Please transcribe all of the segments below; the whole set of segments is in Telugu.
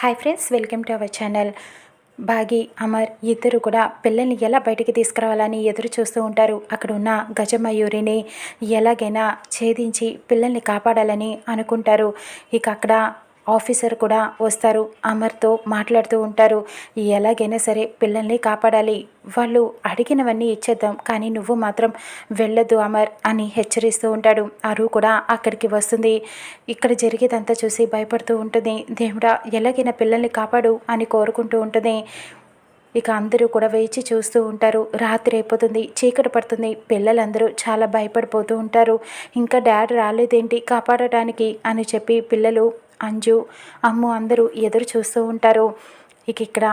Hi friends welcome to our channel బాగి అమర్ ఇద్దరు కూడా పిల్లల్ని ఎలా బయటికి తీసుకురావాలని ఎదురు చూస్తూ ఉంటారు. అక్కడ ఉన్న గజమయూరిని ఎలాగైనా ఛేదించి పిల్లల్ని కాపాడాలని అనుకుంటారు. ఇక అక్కడ ఆఫీసర్ కూడా వస్తారు అమర్తో మాట్లాడుతూ ఉంటారు. ఎలాగైనా సరే పిల్లల్ని కాపాడాలి. వాళ్ళు అడిగినవన్నీ ఇచ్చేద్దాం కానీ నువ్వు మాత్రం వెళ్ళొద్దు అమర్ అని హెచ్చరిస్తూ ఉంటాడు. అరు కూడా అక్కడికి వస్తుంది. ఇక్కడ జరిగేదంతా చూసి భయపడుతూ ఉంటుంది. దేవుడా ఎలాగైనా పిల్లల్ని కాపాడు అని కోరుకుంటూ ఉంటుంది. ఇక అందరూ కూడా వేచి చూస్తూ ఉంటారు. రాత్రి అయిపోతుంది చీకటి పడుతుంది. పిల్లలందరూ చాలా భయపడిపోతూ ఉంటారు. ఇంకా డాడ్ రాలేదేంటి? కాపాడటానికి అని చెప్పి పిల్లలు అంజు అమ్ము అందరూ ఎదురు చూస్తూ ఉంటారు. ఇక ఇక్కడ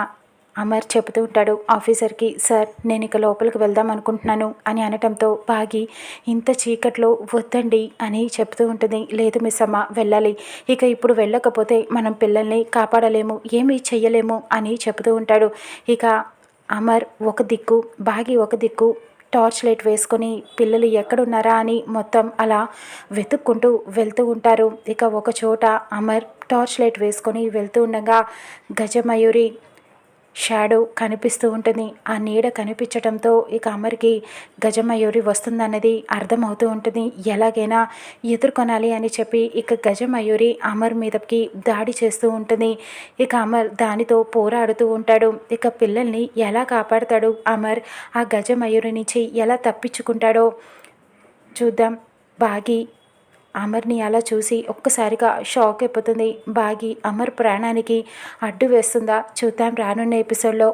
అమర్ చెబుతూ ఉంటాడు ఆఫీసర్కి సార్ నేను ఇక లోపలికి వెళ్దాం అనుకుంటున్నాను అని అనటంతో బాగి ఇంత చీకట్లో వద్దండి అని చెప్తూ ఉంటుంది. లేదు మిస్ అమ్మ వెళ్ళాలి. ఇక ఇప్పుడు వెళ్ళకపోతే మనం పిల్లల్ని కాపాడలేము ఏమీ చెయ్యలేము అని చెబుతూ ఉంటాడు. ఇక అమర్ ఒక దిక్కు బాగి ఒక దిక్కు టార్చ్ లైట్ వేసుకొని పిల్లలు ఎక్కడున్నారా అని మొత్తం అలా వెతుక్కుంటూ వెళ్తూ ఉంటారు. ఇక ఒక చోట అమర్ టార్చ్ లైట్ వేసుకొని వెళ్తూ ఉండగా గజమయూరి షాడో కనిపిస్తూ ఉంటుంది. ఆ నీడ కనిపించడంతో ఇక అమర్కి గజమయూరి వస్తుందన్నది అర్థమవుతూ ఉంటుంది. ఎలాగైనా ఎదుర్కొనాలి అని చెప్పి ఇక గజమయూరి అమర్ మీదకి దాడి చేస్తూ ఉంటుంది. ఇక అమర్ దానితో పోరాడుతూ ఉంటాడు. ఇక పిల్లల్ని ఎలా కాపాడతాడు అమర్? ఆ గజమయూరి నుంచి ఎలా తప్పించుకుంటాడో చూద్దాం. బాగి అమర్ని అలా చూసి ఒక్కసారిగా షాక్ అయిపోతుంది. బాగి అమర్ ప్రాణానికి అడ్డు వేస్తుందా? చూద్దాం రానున్న ఎపిసోడ్లో.